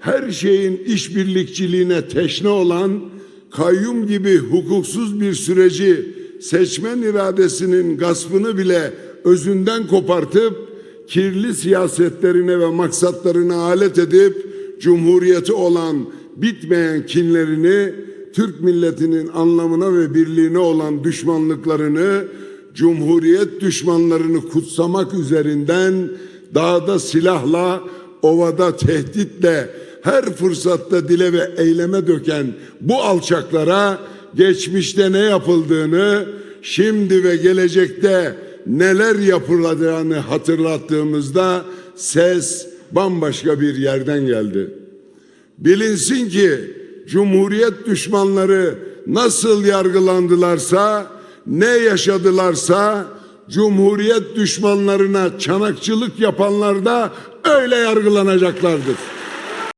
her şeyin işbirlikçiliğine teşne olan, kayyum gibi hukuksuz bir süreci seçmen iradesinin gaspını bile özünden kopartıp kirli siyasetlerine ve maksatlarına alet edip cumhuriyeti olan bitmeyen kinlerini Türk milletinin anlamına ve birliğine olan düşmanlıklarını cumhuriyet düşmanlarını kutsamak üzerinden dağda silahla ovada tehditle her fırsatta dile ve eyleme döken bu alçaklara geçmişte ne yapıldığını, şimdi ve gelecekte neler yapılacağını hatırlattığımızda ses bambaşka bir yerden geldi. Bilinsin ki Cumhuriyet düşmanları nasıl yargılandılarsa, ne yaşadılarsa Cumhuriyet düşmanlarına çanakçılık yapanlar da öyle yargılanacaklardır.